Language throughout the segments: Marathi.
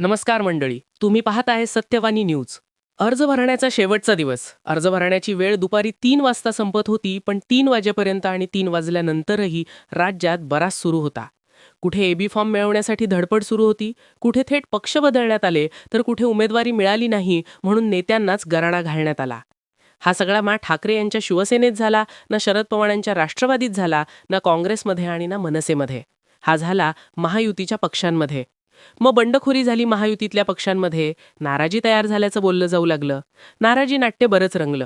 नमस्कार मंडळी तुम्ही पाहत आहे सत्यवाणी न्यूज. अर्ज भरण्याचा शेवटचा दिवस. अर्ज भरण्याची वेळ दुपारी तीन वाजता संपत होती पण तीन वाजेपर्यंत आणि तीन वाजल्यानंतरही राज्यात बराच सुरू होता. कुठे एबी फॉर्म मिळवण्यासाठी धडपड सुरू होती कुठे थेट पक्ष बदलण्यात आले तर कुठे उमेदवारी मिळाली नाही म्हणून नेत्यांनाच गराडा घालण्यात आला. हा सगळा मा ठाकरे यांच्या शिवसेनेत झाला ना शरद पवारांच्या राष्ट्रवादीत झाला ना काँग्रेसमध्ये आणि ना मनसेमध्ये. हा झाला महायुतीच्या पक्षांमध्ये. मग बंडखोरी झाली महायुतीतल्या पक्षांमध्ये. नाराजी तयार झाल्याचं बोललं जाऊ लागलं. नाराजी नाट्य बरंच रंगलं.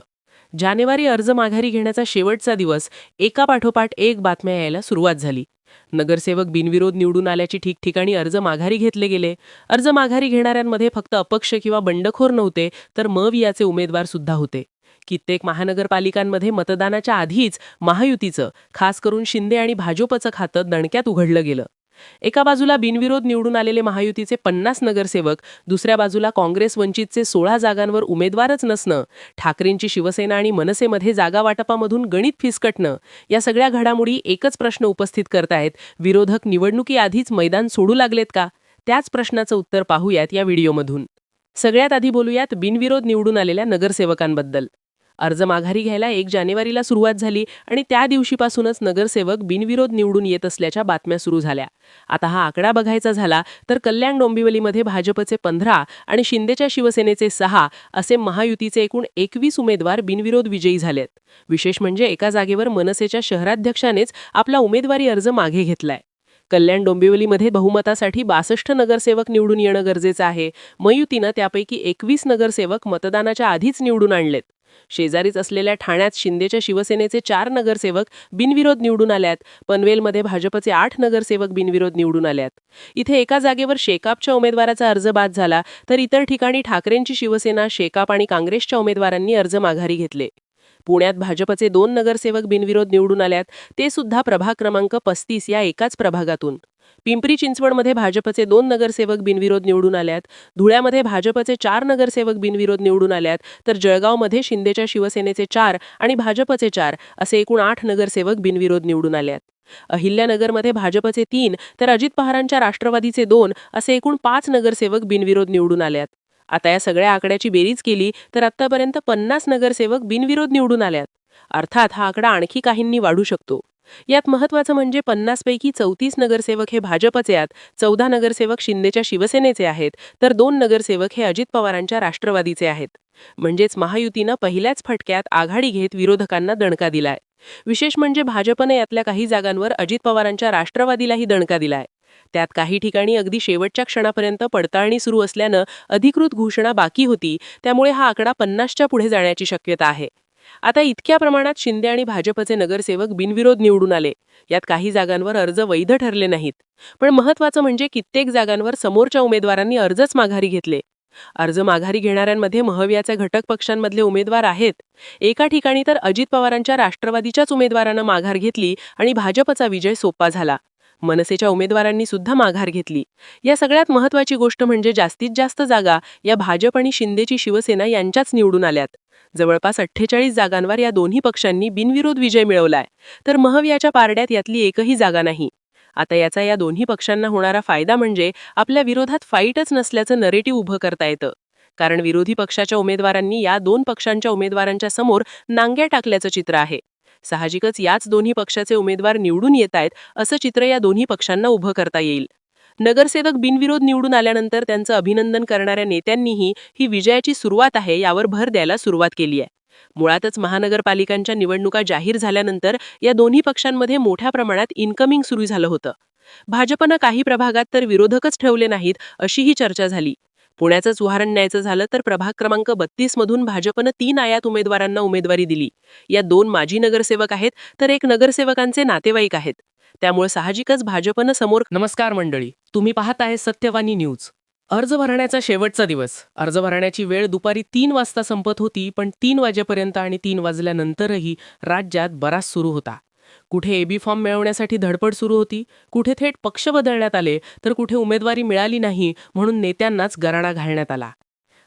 जानेवारी अर्ज माघारी घेण्याचा शेवटचा दिवस एका पाठोपाठ एक बातम्या यायला सुरुवात झाली. नगरसेवक बिनविरोध निवडून आल्याची ठिकठिकाणी अर्ज माघारी घेतले गेले. अर्ज माघारी घेणाऱ्यांमध्ये फक्त अपक्ष किंवा बंडखोर नव्हते तर मवियाचे उमेदवार सुद्धा होते. कित्येक महानगरपालिकांमध्ये मतदानाच्या आधीच महायुतीचं खास करून शिंदे आणि भाजपचं खातं दणक्यात उघडलं गेलं. एका बाजूला बिनविरोध निवडून आलेले महायुतीचे पन्नास नगरसेवक दुसऱ्या बाजूला काँग्रेस वंचितचे सोळा जागांवर उमेदवारच नसणं ठाकरेंची शिवसेना आणि मनसेमध्ये जागा वाटपामधून गणित फिसकटणं या सगळ्या घडामोडी एकच प्रश्न उपस्थित करतायत. विरोधक निवडणुकीआधीच मैदान सोडू लागलेत का? त्याच प्रश्नाचं उत्तर पाहूयात या व्हिडिओमधून. सगळ्यात आधी बोलूयात बिनविरोध निवडून आलेल्या नगरसेवकांबद्दल. अर्ज माघारी घ्यायला एक जानेवारीला सुरुवात झाली आणि त्या दिवशीपासूनच नगरसेवक बिनविरोध निवडून येत असल्याच्या बातम्या सुरू झाल्या. आता हा आकडा बघायचा झाला तर कल्याण डोंबिवलीमध्ये भाजपचे पंधरा आणि शिंदेच्या शिवसेनेचे सहा असे महायुतीचे एकूण एकवीस उमेदवार बिनविरोध विजयी झालेत. विशेष म्हणजे एका जागेवर मनसेच्या शहराध्यक्षानेच आपला उमेदवारी अर्ज मागे घेतलाय. कल्याण डोंबिवलीमध्ये बहुमतासाठी बासष्ट नगरसेवक निवडून येणं गरजेचं आहे. मयुतीनं त्यापैकी एकवीस नगरसेवक मतदानाच्या आधीच निवडून आणलेत. शेजारीच असलेल्या ठाण्यात शिंदेच्या शिवसेनेचे चार नगरसेवक बिनविरोध निवडून आल्यात. पनवेलमध्ये भाजपचे आठ नगरसेवक बिनविरोध निवडून आल्यात. इथे एका जागेवर शेकापच्या उमेदवाराचा अर्ज बाद झाला तर इतर ठिकाणी ठाकरेंची शिवसेना शेकाप आणि काँग्रेसच्या उमेदवारांनी अर्ज माघारी घेतले. पुण्यात भाजपचे दोन नगरसेवक बिनविरोध निवडून आल्यात ते सुद्धा प्रभाग क्रमांक पस्तीस या एकाच प्रभागातून. पिंपरी चिंचवडमध्ये भाजपचे दोन नगरसेवक बिनविरोध निवडून आल्यात. धुळ्यामध्ये भाजपचे चार नगरसेवक बिनविरोध निवडून आल्यात. तर जळगावमध्ये शिंदेच्या शिवसेनेचे चार आणि भाजपचे चार असे एकूण आठ नगरसेवक बिनविरोध निवडून आल्यात. अहिल्यानगरमध्ये भाजपचे तीन तर अजित पवारांच्या राष्ट्रवादीचे दोन असे एकूण पाच नगरसेवक बिनविरोध निवडून आल्यात. आता या सगळ्या आकड्याची बेरीज केली तर आतापर्यंत पन्नास नगरसेवक बिनविरोध निवडून आल्यात. अर्थात हा आकडा आणखी काहींनी वाढू शकतो. यात महत्वाचं म्हणजे पन्नासपैकी चौतीस नगरसेवक हे भाजपचे आहेत. चौदा नगरसेवक शिंदेच्या शिवसेनेचे आहेत. तर दोन नगरसेवक हे अजित पवारांच्या राष्ट्रवादीचे आहेत. म्हणजेच महायुतीनं पहिल्याच फटक्यात आघाडी घेत विरोधकांना दणका दिलाय. विशेष म्हणजे भाजपने यातल्या काही जागांवर अजित पवारांच्या राष्ट्रवादीलाही दणका दिलाय. त्यात काही ठिकाणी अगदी शेवटच्या क्षणापर्यंत पडताळणी सुरू असल्यानं अधिकृत घोषणा बाकी होती. त्यामुळे हा आकडा पन्नासच्या पुढे जाण्याची शक्यता आहे. आता इतक्या प्रमाणात शिंदे आणि भाजपचे नगरसेवक बिनविरोध निवडून आले. यात काही जागांवर अर्ज वैध ठरले नाहीत. पण महत्वाचं म्हणजे कित्येक जागांवर समोरच्या उमेदवारांनी अर्जच माघारी घेतले. अर्ज माघारी घेणाऱ्यांमध्ये महव्याच्या घटक पक्षांमधले उमेदवार आहेत. एका ठिकाणी तर अजित पवारांच्या राष्ट्रवादीच्याच उमेदवारानं माघार घेतली आणि भाजपचा विजय सोपा झाला. मनसेच्या उमेदवारांनी सुद्धा माघार घेतली. या सगळ्यात महत्वाची गोष्ट म्हणजे जास्तीत जास्त जागा या भाजप आणि शिंदेची शिवसेना यांच्याच निवडून आल्यात. जवळपास अठ्ठेचाळीस जागांवर या दोन्ही पक्षांनी बिनविरोध विजय मिळवलाय. तर महवियाच्या पारड्यात यातली एकही जागा नाही. आता याचा या दोन्ही पक्षांना होणारा फायदा म्हणजे आपल्या विरोधात फाईटच नसल्याचं नरेटिव्ह उभं करता येतं. कारण विरोधी पक्षाच्या उमेदवारांनी या दोन पक्षांच्या उमेदवारांच्या समोर नांग्या टाकल्याचं चित्र आहे. साहजिकच याच दोन्ही पक्षाचे उमेदवार निवडून येत आहेत असं चित्र या दोन्ही पक्षांना उभं करता येईल. नगरसेवक बिनविरोध निवडून आल्यानंतर त्यांचं अभिनंदन करणाऱ्या नेत्यांनीही ही विजयाची सुरुवात आहे यावर भर द्यायला सुरुवात केली आहे. मुळातच महानगरपालिकांच्या निवडणुका जाहीर झाल्यानंतर या दोन्ही पक्षांमध्ये मोठ्या प्रमाणात इन्कमिंग सुरू झालं होतं. भाजपनं काही प्रभागात तर विरोधकच ठेवले नाहीत अशीही चर्चा झाली. पुण्याचंच उदाहरण न्यायचं झालं तर प्रभाग क्रमांक बत्तीस मधून भाजपनं तीन आयात उमेदवारांना उमेदवारी दिली. या दोन माजी नगरसेवक आहेत तर एक नगरसेवकांचे नातेवाईक आहेत. त्यामुळे साहजिकच भाजपनं समोर नमस्कार मंडळी तुम्ही पाहत आहे सत्यवाणी न्यूज. अर्ज भरण्याचा शेवटचा दिवस. अर्ज भरण्याची वेळ दुपारी तीन वाजता संपत होती पण तीन वाजेपर्यंत आणि तीन वाजल्यानंतरही राज्यात बराच सुरू होता. कुठे एबी फॉर्म मिळवण्यासाठी धडपड सुरू होती कुठे थेट पक्ष बदलण्यात आले तर कुठे उमेदवारी मिळाली नाही म्हणून नेत्यांनाच गराडा घालण्यात आला.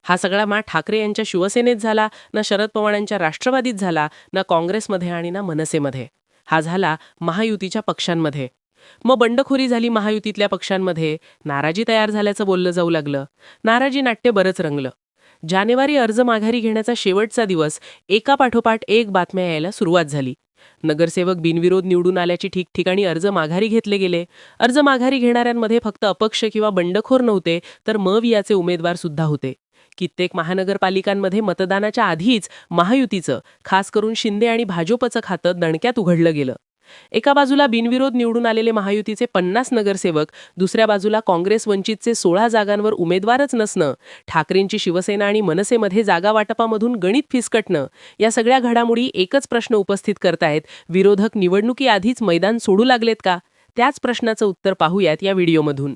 हा सगळा मा ठाकरे यांच्या शिवसेनेत झाला ना शरद पवारांच्या राष्ट्रवादीत झाला ना काँग्रेसमध्ये आणि ना मनसेमध्ये. हा झाला महायुतीच्या पक्षांमध्ये. मग बंडखोरी झाली महायुतीतल्या पक्षांमध्ये नाराजी तयार झाल्याचं बोललं जाऊ लागलं नाराजी नाट्य बरंच रंगलं. जानेवारी अर्ज माघारी घेण्याचा शेवटचा दिवस एका पाठोपाठ एक बातम्या यायला सुरुवात झाली. नगरसेवक बिनविरोध निवडून आल्याची ठिकठिकाणी अर्ज माघारी घेतले गेले. अर्ज माघारी घेणाऱ्यांमध्ये फक्त अपक्ष किंवा बंडखोर नव्हते तर मवियाचे उमेदवार सुद्धा होते. कित्येक महानगरपालिकांमध्ये मतदानाच्या आधीच महायुतीचं खास करून शिंदे आणि भाजपचं खातं दणक्यात उघडलं गेलं. एका बाजूला बिनविरोध निवडून आलेले महायुतीचे पन्नास नगरसेवक दुसऱ्या बाजूला काँग्रेस वंचितचे सोळा जागांवर उमेदवारच नसणं ठाकरेंची शिवसेना आणि मनसेमध्ये जागा वाटपामधून गणित फिसकटणं या सगळ्या घडामोडी एकच प्रश्न उपस्थित करतायत. विरोधक निवडणुकीआधीच मैदान सोडू लागलेत का? त्याच प्रश्नाचं उत्तर पाहूयात या व्हिडिओमधून.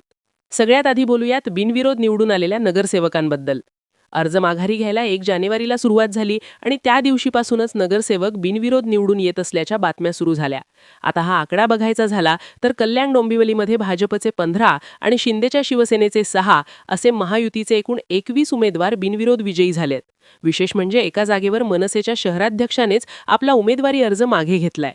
सगळ्यात आधी बोलूयात बिनविरोध निवडून आलेल्या नगरसेवकांबद्दल. अर्ज माघारी घ्यायला एक जानेवारीला सुरुवात झाली आणि त्या दिवशीपासूनच नगरसेवक बिनविरोध निवडून येत असल्याच्या बातम्या सुरू झाल्या. आता हा आकडा बघायचा झाला तर कल्याण डोंबिवलीमध्ये भाजपचे पंधरा आणि शिंदेच्या शिवसेनेचे सहा असे महायुतीचे एकूण एकवीस उमेदवार बिनविरोध विजयी झालेत. विशेष म्हणजे एका जागेवर मनसेच्या शहराध्यक्षानेच आपला उमेदवारी अर्ज मागे घेतलाय.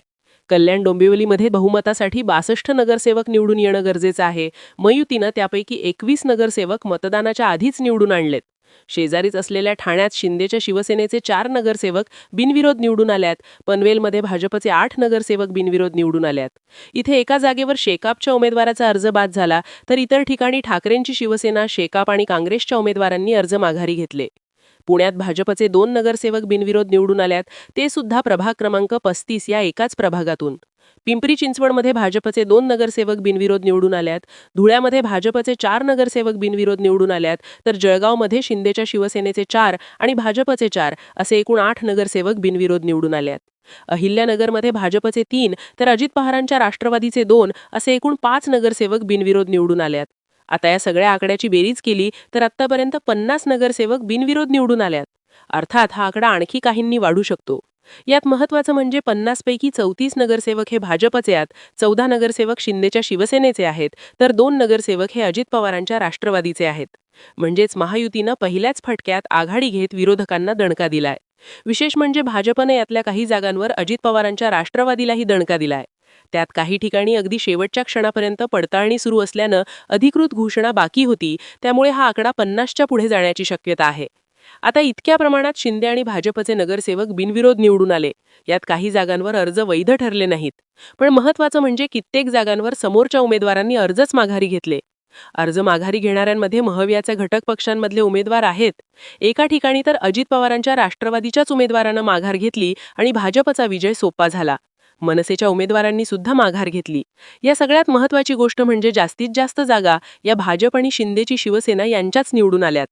कल्याण डोंबिवलीमध्ये बहुमतासाठी बासष्ट नगरसेवक निवडून येणं गरजेचं आहे. मयुतीनं त्यापैकी एकवीस नगरसेवक मतदानाच्या आधीच निवडून आणलेत. शेजारीच असलेल्या ठाण्यात शिंदेच्या शिवसेनेचे चार नगरसेवक बिनविरोध निवडून आल्यात. पनवेलमध्ये भाजपचे आठ नगरसेवक बिनविरोध निवडून आल्यात. इथे एका जागेवर शेकापच्या उमेदवाराचा अर्ज बाद झाला तर इतर ठिकाणी ठाकरेंची शिवसेना शेकाप आणि काँग्रेसच्या उमेदवारांनी अर्ज माघारी घेतले. पुण्यात भाजपचे दोन नगरसेवक बिनविरोध निवडून आल्यात ते सुद्धा प्रभाग क्रमांक पस्तीस या एकाच प्रभागातून. पिंपरी चिंचवडमध्ये भाजपचे दोन नगरसेवक बिनविरोध निवडून आल्यात धुळ्यामध्ये भाजपचे चार नगरसेवक बिनविरोध निवडून आल्यात तर जळगावमध्ये शिंदेच्या शिवसेनेचे चार आणि भाजपचे चार असे एकूण आठ नगरसेवक बिनविरोध निवडून आल्यात. अहिल्यानगरमध्ये भाजपचे तीन तर अजित पवारांच्या राष्ट्रवादीचे दोन असे एकूण पाच नगरसेवक बिनविरोध निवडून आल्यात. आता या सगळ्या आकड्याची बेरीज केली तर आत्तापर्यंत पन्नास नगरसेवक बिनविरोध निवडून आल्यात. अर्थात हा आकडा आणखी काहींनी वाढू शकतो. यात महत्वाचं म्हणजे पन्नासपैकी चौतीस नगरसेवक हे भाजपचे आहेत चौदा नगरसेवक शिंदेच्या शिवसेनेचे आहेत तर दोन नगरसेवक हे अजित पवारांच्या राष्ट्रवादीचे आहेत. म्हणजेच महायुतीनं पहिल्याच फटक्यात आघाडी घेत विरोधकांना दणका दिलाय. विशेष म्हणजे भाजपनं यातल्या काही जागांवर अजित पवारांच्या राष्ट्रवादीलाही दणका दिलाय. त्यात काही ठिकाणी अगदी शेवटच्या क्षणापर्यंत पडताळणी सुरू असल्यानं अधिकृत घोषणा बाकी होती त्यामुळे हा आकडा पन्नासच्या पुढे जाण्याची शक्यता आहे. आता इतक्या प्रमाणात शिंदे आणि भाजपचे नगरसेवक बिनविरोध निवडून आले. यात काही जागांवर अर्ज वैध ठरले नाहीत. पण महत्वाचं म्हणजे कित्येक जागांवर समोरच्या उमेदवारांनी अर्जच माघारी घेतले. अर्ज माघारी घेणाऱ्यांमध्ये महवियाच्या घटक पक्षांमधले उमेदवार आहेत. एका ठिकाणी तर अजित पवारांच्या राष्ट्रवादीच्याच उमेदवारानं माघार घेतली आणि भाजपचा विजय सोपा झाला. मनसेच्या उमेदवारांनी सुद्धा माघार घेतली. या सगळ्यात महत्वाची गोष्ट म्हणजे जास्तीत जास्त जागा या भाजप आणि शिंदेची शिवसेना यांच्याच निवडून आल्यात.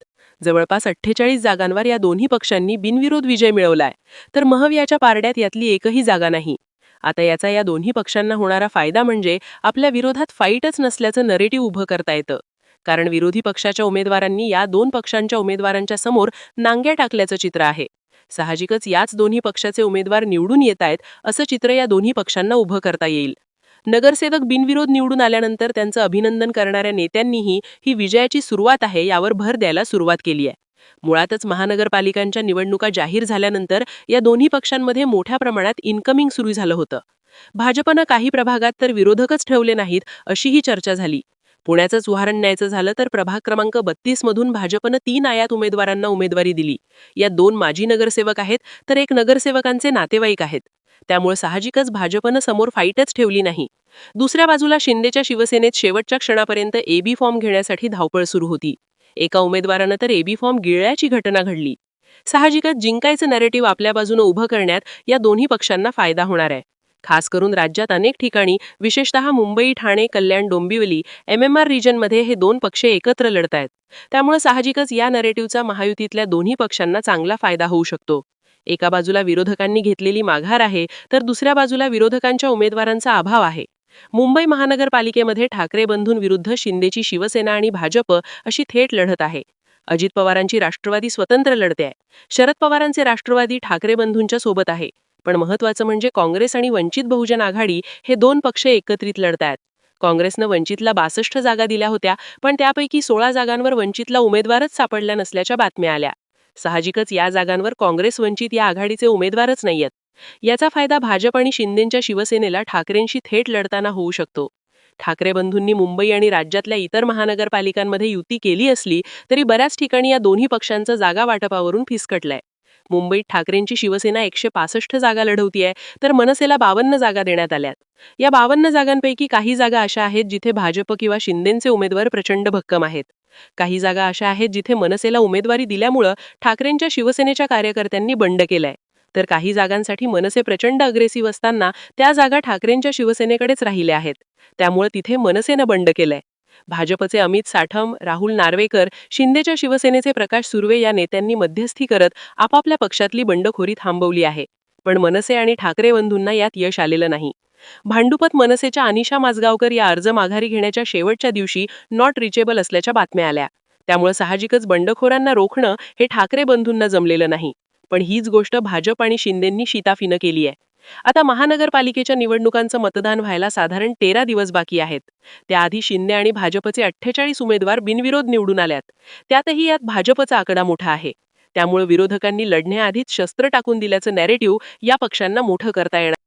जवळपास अठ्ठेचाळीस जागांवर या दोन्ही पक्षांनी बिनविरोध विजय मिळवलाय. तर महवियाच्या पारड्यात यातली एकही जागा नाही. आता याचा या दोन्ही पक्षांना होणारा फायदा म्हणजे आपल्या विरोधात फाईटच नसल्याचं नरेटिव्ह उभं करता येतं. कारण विरोधी पक्षाच्या उमेदवारांनी या दोन पक्षांच्या उमेदवारांच्या समोर नांग्या टाकल्याचं चित्र आहे. साहजिकच याच दोन्ही पक्षाचे उमेदवार निवडून येत आहेत असं चित्र या दोन्ही पक्षांना उभं करता येईल. नगरसेवक बिनविरोध निवडून आल्यानंतर त्यांचं अभिनंदन करणाऱ्या नेत्यांनीही ही विजयाची सुरुवात आहे यावर भर द्यायला सुरुवात केली आहे. मुळातच महानगरपालिकांच्या निवडणुका जाहीर झाल्यानंतर या दोन्ही पक्षांमध्ये मोठ्या प्रमाणात इन्कमिंग सुरू झालं होतं. भाजपनं काही प्रभागात तर विरोधकच ठेवले नाहीत अशीही चर्चा झाली. पुण्याचंच उदाहरण न्यायचं झालं तर प्रभाग क्रमांक बत्तीस मधून भाजपनं तीन आयात उमेदवारांना उमेदवारी दिली. या दोन माजी नगरसेवक आहेत तर एक नगरसेवकांचे नातेवाईक आहेत. त्यामुळे साहजिकच भाजपनं समोर फाईटच ठेवली नाही. दुसऱ्या बाजूला शिंदेच्या शिवसेनेत शेवटच्या क्षणापर्यंत एबी फॉर्म घेण्यासाठी धावपळ सुरू होती. एका उमेदवारानं तर एबी फॉर्म गिळल्याची घटना घडली. साहजिकच जिंकायचं नॅरेटिव्ह आपल्या बाजूनं उभं करण्यात या दोन्ही पक्षांना फायदा होणार आहे. खास करून राज्यात अनेक ठिकाणी विशेषतः Mumbai Thane Kalyan Dombivli M M R रिजनमध्ये हे दोन पक्ष एकत्र लढत आहेत. त्यामुळे साहजिकच या नरेटिव्हचा महायुतीतल्या दोन्ही पक्षांना चांगला फायदा होऊ शकतो. एका बाजूला विरोधकांनी घेतलेली माघार आहे तर दुसऱ्या बाजूला विरोधकांच्या उमेदवारांचा अभाव आहे. मुंबई महानगरपालिकेमध्ये ठाकरे बंधूंविरुद्ध शिंदेची शिवसेना आणि भाजप अशी थेट लढत आहे. अजित पवारांची राष्ट्रवादी स्वतंत्र लढते आहे. शरद पवारांचे राष्ट्रवादी ठाकरे बंधूंच्या सोबत आहे. पण महत्वाचं म्हणजे काँग्रेस आणि वंचित बहुजन आघाडी हे दोन पक्ष एकत्रित लढतायत. काँग्रेसनं वंचितला बासष्ट जागा दिल्या होत्या पण त्यापैकी सोळा जागांवर वंचितला उमेदवारच सापडल्या नसल्याच्या बातम्या आल्या. साहजिकच या जागांवर काँग्रेस वंचित या आघाडीचे उमेदवारच नाहीयेत. याचा फायदा भाजप आणि शिंदेच्या शिवसेनेला ठाकरेंशी थेट लढताना होऊ शकतो. ठाकरे बंधूंनी मुंबई आणि राज्यातल्या इतर महानगरपालिकांमध्ये युती केली असली तरी बऱ्याच ठिकाणी या दोन्ही पक्षांचं जागा वाटपावरून फिसकटलंय. मुंबईत ठाकरेंची शिवसेना एकशे पासष्ट जागा लढवतीये तर मनसेला बावन्न जागा देण्यात आल्यात. या बावन्न जागांपैकी काही जागा अशा आहेत जिथे भाजप किंवा शिंदेचे उमेदवार प्रचंड भक्कम आहेत. काही जागा अशा आहेत जिथे मनसेला उमेदवारी दिल्यामुळं ठाकरेंच्या शिवसेनेच्या कार्यकर्त्यांनी बंड केलाय. तर काही जागांसाठी मनसे प्रचंड अग्रेसिव्ह असताना त्या जागा ठाकरेंच्या शिवसेनेकडेच राहिल्या आहेत. त्यामुळे तिथे मनसेनं बंड केलंय. भाजपचे अमित साठम राहुल नार्वेकर शिंदेच्या शिवसेनेचे प्रकाश सुर्वे या नेत्यांनी मध्यस्थी करत आपापल्या पक्षातली बंडखोरी थांबवली आहे. पण मनसे आणि ठाकरे बंधूंना यात यश आलेलं नाही. भांडुपत मनसेच्या अनिशा माजगावकर या अर्ज माघारी घेण्याच्या शेवटच्या दिवशी नॉट रिचेबल असल्याच्या बातम्या आल्या. त्यामुळे साहजिकच बंडखोरांना रोखणं हे ठाकरे बंधूंना जमलेलं नाही. पण हीच गोष्ट भाजप आणि शिंदेंनी शिताफीनं केली आहे. आता महानगरपालिकेच्या निवडणुकांचं मतदान व्हायला साधारण तेरा दिवस बाकी आहेत. त्याआधी शिंदे आणि भाजपचे अठ्ठेचाळीस उमेदवार बिनविरोध निवडून आल्यात. त्यातही यात भाजपचा आकडा मोठा आहे. त्यामुळे विरोधकांनी लढण्याआधीच शस्त्र टाकून दिल्याचं नॅरेटिव्ह या पक्षांना मोठं करता येणार